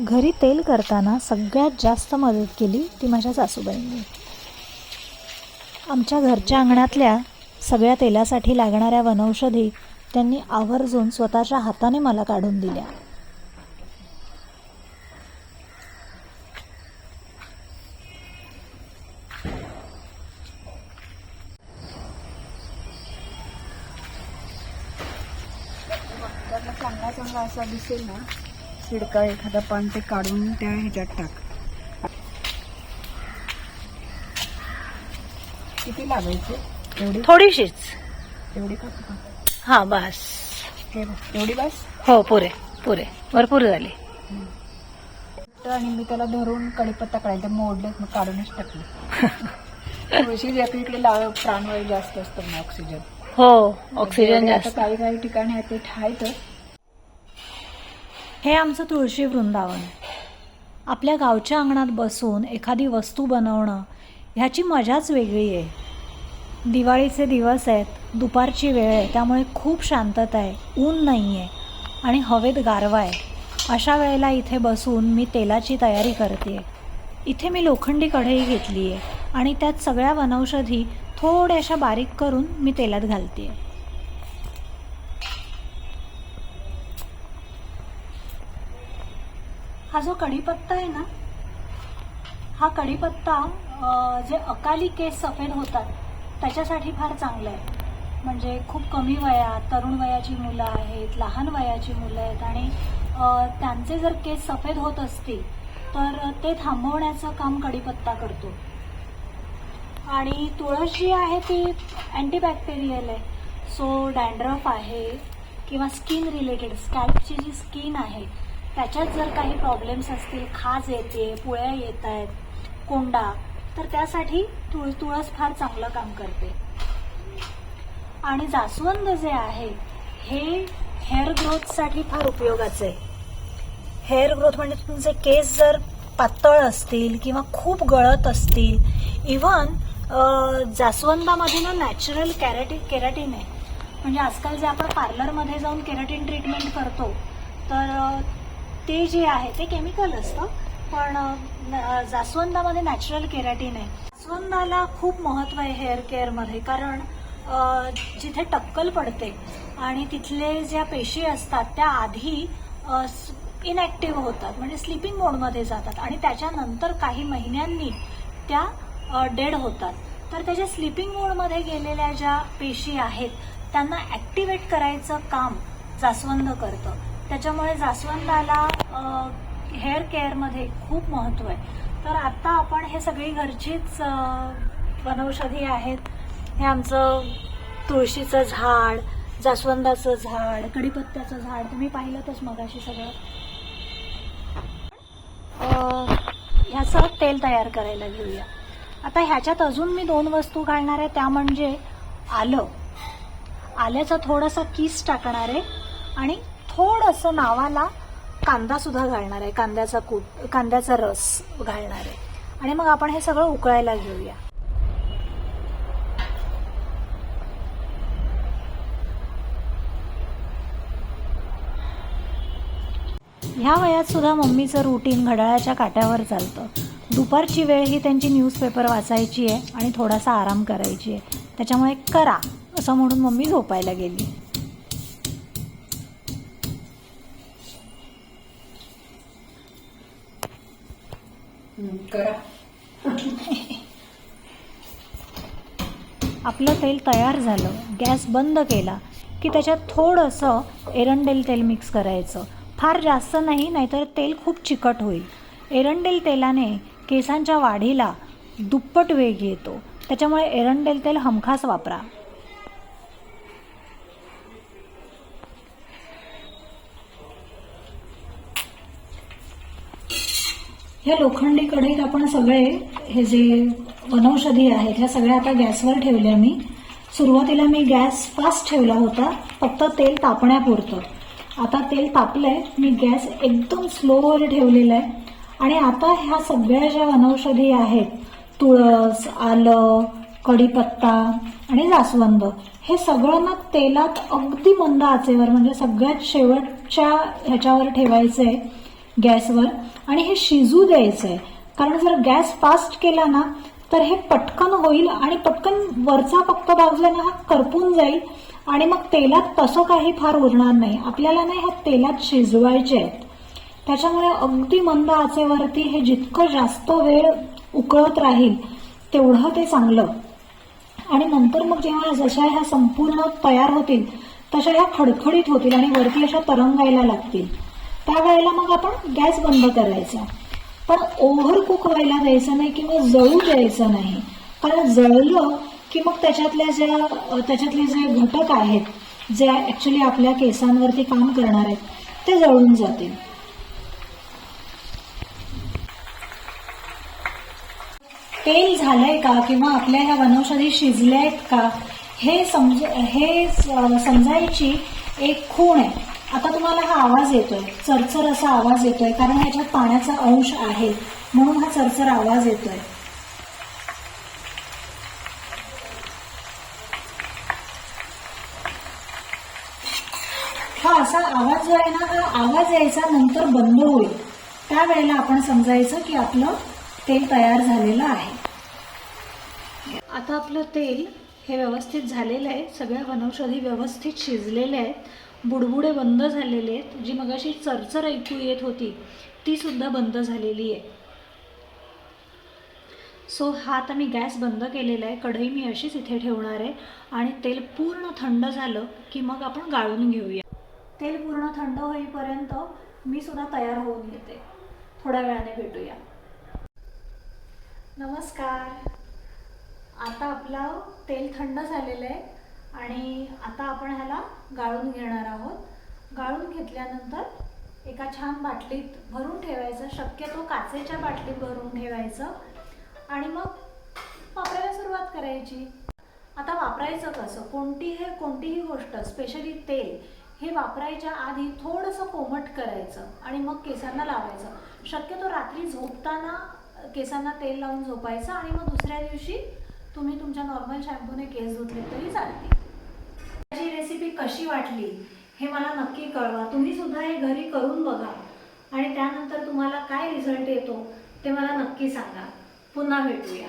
घरी तेल करताना सगळ्यात जास्त मदत केली ती माझ्या सासूबाईंनी. आमच्या घरच्या अंगणातल्या सगळ्या तेलासाठी लागणाऱ्या वनौषधी त्यांनी आवर्जून स्वतःच्या हाताने मला काढून दिल्या. चांगला चांगला असा दिसेल ना. शिडका एखादा पान ते काढून त्या ह्याच्यात टाक. किती लागायचे? एवढी? थोडीशीच. एवढी का? हां. बस. हे बघ, एवढी बस? हो पुरे पुरे. भरपूर झाली. आणि मी त्याला धरून कडीपत्ता काढायचा मोडले मग काढूनच टाकले. तुळशी इकडे लाव प्राणवायू जास्त असतो ना ऑक्सिजन हो ऑक्सिजन आता जास्त. काही काही ठिकाणी आहे ते ठायचं हे आमचं तुळशी वृंदावन. आपल्या गावच्या अंगणात बसून एखादी वस्तू बनवणं ह्याची मजाच वेगळी आहे. दिवाळीचे दिवस आहेत दुपारची वेळ आहे त्यामुळे खूप शांतता आहे ऊन नाही आहे आणि हवेत गारवा आहे. अशा वेळेला इथे बसून मी तेलाची तयारी करते. इथे मी लोखंडी कढई घेतली आहे आणि त्यात सगळ्या वनौषधी थोड्याशा बारीक करून मी तेलात घालते आहे हा जो कढीपत्ता आहे ना हा कढीपत्ता जे अकाली केस सफेद होतात त्याच्यासाठी फार चांगलं आहे. म्हणजे खूप कमी वयात तरुण वयाची मुलं आहेत लहान वयाची मुलं आहेत आणि त्यांचे जर केस सफेद होत असतील तर ते थांबवण्याचं काम कढीपत्ता करतो. आणि तुळस जी आहे ती अँटीबॅक्टेरियल आहे. सो डँड्रफ आहे किंवा स्किन रिलेटेड स्कॅल्पची जी स्किन आहे त्याच्यात जर काही प्रॉब्लेम्स असतील खाज येते पुळ्या येत आहेत कोंडा तर त्यासाठी तुळ तुळस फार चांगलं काम करते. आणि जास्वंद जे आहे हे हेअर ग्रोथसाठी फार उपयोगाचं आहे. हेअर ग्रोथ म्हणजे तुमचे केस जर पातळ असतील किंवा खूप गळत असतील इव्हन जास्वंदामध्ये ना नॅचरल कॅरेटिन केराटीन आहे. म्हणजे आजकाल जे आपण पार्लरमध्ये जाऊन केराटीन ट्रीटमेंट करतो तर ते जे आहे ते केमिकल असतं. पण जास्वंदामध्ये नॅचरल केराटीन आहे. जास्वंदाला खूप महत्त्व आहे हेअर केअरमध्ये कारण जिथे टक्कल पडते आणि तिथले ज्या पेशी असतात त्या आधी इनॅक्टिव्ह होतात. म्हणजे स्लिपिंग मोडमध्ये जातात. आणि त्याच्यानंतर काही महिन्यांनी त्या डेड होतात. तर त्याच्या स्लिपिंग मोडमध्ये गेलेल्या ज्या पेशी आहेत त्यांना ॲक्टिवेट करायचं काम जास्वंद करतं. त्याच्यामुळे जास्वंदाला हेअर केअरमध्ये खूप महत्त्व आहे. तर आता आपण हे सगळी घरचीच वनौषधी आहेत. हे आमचं तुळशीचं झाड जास्वंदाचं झाड कडीपत्त्याचं झाड तुम्ही पाहिलंतच मगाशी सगळं. ह्याचं तेल तयार करायला घेऊया. आता ह्याच्यात अजून मी दोन वस्तू घालणार आहे त्या म्हणजे आलं. आल्याचा थोडासा किस टाकणार आहे आणि थोडंसं नावाला कांदा सुद्धा घालणार आहे कांद्याचा कूट कांद्याचा रस घालणार आहे. आणि मग आपण हे सगळं उकळायला घेऊया. ह्या वयात सुद्धा मम्मीचं रुटीन घड्याळाच्या काट्यावर चालतं. दुपारची वेळ ही त्यांची न्यूजपेपर वाचायची आहे आणि थोडासा आराम करायची आहे. त्याच्यामुळे करा असं म्हणून मम्मी झोपायला गेली. करा. आपलं तेल तयार झालं. गॅस बंद केला की त्याच्यात थोडंसं एरंडेल तेल मिक्स करायचं. फार जास्त नाही नाहीतर तेल खूप चिकट होईल. एरंडेल तेलाने केसांच्या वाढीला दुप्पट वेग येतो. त्याच्यामुळे एरंडेल तेल हमखास वापरा. ह्या लोखंडी कढईत आपण सगळे हे जे वनौषधी आहेत ह्या सगळ्या आता गॅसवर ठेवल्या मी. सुरुवातीला मी गॅस फास्ट ठेवला होता फक्त तेल तापण्यापुरतं. आता तेल तापलंय मी गॅस एकदम स्लोवर ठेवलेला आहे. आणि आता ह्या सगळ्या ज्या वनौषधी आहेत तुळस आलं कढीपत्ता आणि जास्वंद हे सगळं ना तेलात अगदी मंद आचेवर म्हणजे सगळ्यात शेवटच्या ह्याच्यावर ठेवायचं आहे गॅसवर आणि हे शिजू द्यायचं आहे कारण जर गॅस फास्ट केला ना तर हे पटकन होईल आणि पटकन वरचा फक्त भाजला ना हा करपून जाईल आणि मग तेलात तसं काही फार उरणार नाही. आपल्याला नाही ह्या तेलात शिजवायचे आहेत. त्याच्यामुळे अगदी मंद आचेवरती हे जितकं जास्त वेळ उकळत राहील तेवढं ते चांगलं. आणि नंतर मग जेव्हा जशा ह्या संपूर्ण तयार होतील तशा ह्या खडखडीत होतील आणि वरती अशा तरंगायला लागतील. त्यावेळेला मग आपण गॅस बंद करायचा. पण ओव्हर कुक व्हायला द्यायचं नाही किंवा जळू द्यायचं नाही. कारण जळलं की मग त्याच्यातल्या ज्या त्याच्यातले जे घटक आहेत जे ऍक्च्युली आपल्या केसांवरती काम करणार आहेत ते जळून जातील. तेल झालंय का किंवा आपल्या ह्या वनौषधी शिजल्या आहेत का हे समज हे समजायची एक खूण आहे. आता तुम्हाला हा आवाज येतोय. चरचर असा आवाज येतोय कारण ह्याच्यात पाण्याचा अंश आहे. म्हणून हा चरचर आवाज येतोय. हा असा आवाज जो आहे ना हा आवाज यायचा नंतर बंद होईल. त्यावेळेला आपण समजायचं की आपलं तेल तयार झालेलं आहे. आता आपलं तेल हे व्यवस्थित झालेलं आहे. सगळ्या वनौषधी व्यवस्थित शिजलेल्या आहेत. बुडबुडे बंद झालेले आहेत. जी मगाशी चरचर ऐकू येत होती ती सुद्धा बंद झालेली आहे. सो हा आता मी गॅस बंद केलेला आहे. कढई मी अशीच इथे ठेवणार आहे. आणि तेल पूर्ण थंड झालं की मग आपण गाळून घेऊया. तेल पूर्ण थंड होईपर्यंत मी सुद्धा तयार होऊन येते थोड्या वेळाने भेटूया. नमस्कार. आता आपलं तेल थंड झालेलं आहे. आणि आता आपण ह्याला गाळून घेणार आहोत. गाळून घेतल्यानंतर एका छान बाटलीत भरून ठेवायचं. शक्यतो काचेच्या बाटलीत भरून ठेवायचं. आणि मग वापरायला सुरुवात करायची. आता वापरायचं कसं? कोणती हे कोणतीही गोष्ट स्पेशली तेल हे वापरायच्या आधी थोडंसं कोमट करायचं आणि मग केसांना लावायचं. शक्यतो रात्री झोपताना केसांना तेल लावून झोपायचं आणि मग दुसऱ्या दिवशी तुम्ही तुमच्या नॉर्मल शॅम्पूने केस धुतले तरी चालते माझी रेसिपी कशी वाटली हे मला नक्की कळवा. तुम्ही सुद्धा हे घरी करून बघा. आणि त्यानंतर तुम्हाला काय रिझल्ट येतो ते मला नक्की सांगा. पुन्हा भेटूया.